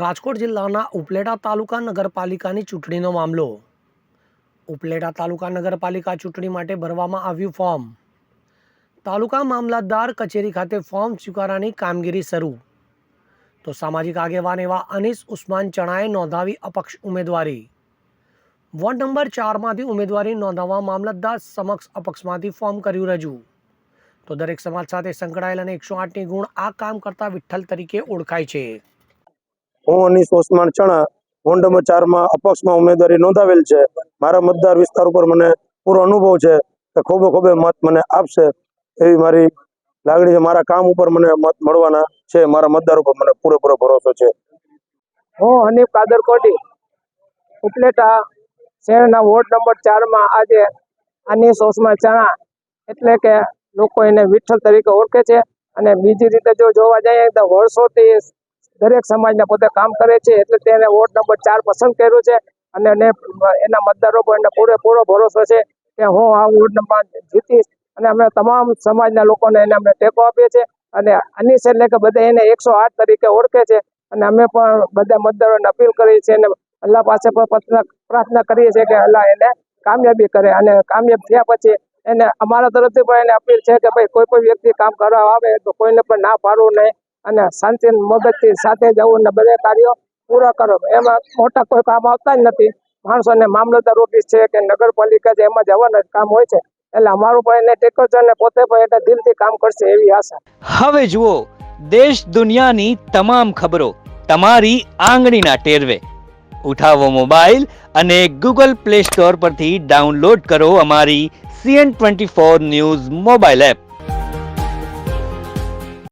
રાજકોટ જિલ્લાના ઉપલેટા તાલુકા નગરપાલિકાની ચૂંટણીનો મામલો. ઉપલેટા તાલુકા નગરપાલિકા ચૂંટણી માટે ભરવામાં આવ્યું ફોર્મ. તાલુકા મામલતદાર કચેરી ખાતે ફોર્મ સ્વીકારવાની કામગીરી શરૂ. તો સામાજિક આગેવાન એવા અનીસ ઉસ્માન ચણાએ નોંધાવી અપક્ષ ઉમેદવારી. વોર્ડ નંબર ચારમાંથી ઉમેદવારી નોંધાવવા મામલતદાર સમક્ષ અપક્ષમાંથી ફોર્મ કર્યું રજૂ. તો દરેક સમાજ સાથે સંકળાયેલ અને એકસો આઠની ગુણ આ કામ કરતા વિઠ્ઠલ તરીકે ઓળખાય છે. હું અનીસ ઓસમાન ચણા વોર્ડ નંબર ચારમાં અપક્ષમાં ઉમેદવારી નોંધાવેલ છે. મારા મતદાર વિસ્તાર ઉપર મને પૂરો અનુભવ છે કે ખૂબ ખૂબે મત મને આપશે એવી મારી લાગણી છે. મારા કામ ઉપર મને મત મળવાના છે. મારા મતદાર ઉપર મને પૂરેપૂરો ભરોસો છે. હું હનીફ કાદર કોટી ઉપલેટા શહેરના વોર્ડ નંબર ચારમાં આજે અનીસ ઓસમાન ચણા એટલે કે લોકો એને વિઠ્ઠલ તરીકે ઓળખે છે. અને બીજી રીતે જો જોવા જઈએ તો વર્ષોથી દરેક સમાજના પોતે કામ કરે છે, એટલે તેને વોર્ડ નંબર ચાર પસંદ કર્યો છે અને એને મતદારો પર એને પૂરેપૂરો ભરોસો છે કે હું આ વોર્ડ નંબર જીતીશ અને અમે તમામ સમાજના લોકોને એને અમે ટેકો આપીએ છીએ અને અનિશ એટલે કે બધા એને એકસો આઠ તરીકે ઓળખે છે અને અમે પણ બધા મતદારોને અપીલ કરીએ છીએ અને અલ્લાહ પાસે પણ પ્રાર્થના કરીએ છીએ કે અલ્લાહ એને કામયાબી કરે અને કામયાબ થયા પછી એને અમારા તરફથી પણ એને અપીલ છે કે ભાઈ કોઈ પણ વ્યક્તિ કામ કરવા આવે તો કોઈને પણ ના પાડવું નહીં. અને શાંતિ મદદથી સાથે જવું ને બધા કાર્યો પૂરા કરો. એમાં મોટા કોઈ કામ આવતા જ નથી. માણસોને મામલતદાર ઓફિસ છે કે નગરપાલિકા છે, એમાં જવાના કામ હોય છે. એટલે અમારું પણ એને ટેકો છે અને પોતે પણ એટલે દિલથી કામ કરશે એવી આશા. હવે જુઓ, દેશ દુનિયાની તમામ ખબરો તમારી આંગળીના ટેરવે. ઉઠાવો મોબાઈલ અને ગૂગલ પ્લે સ્ટોર પરથી ડાઉનલોડ કરો અમારી CN twenty four news mobile app.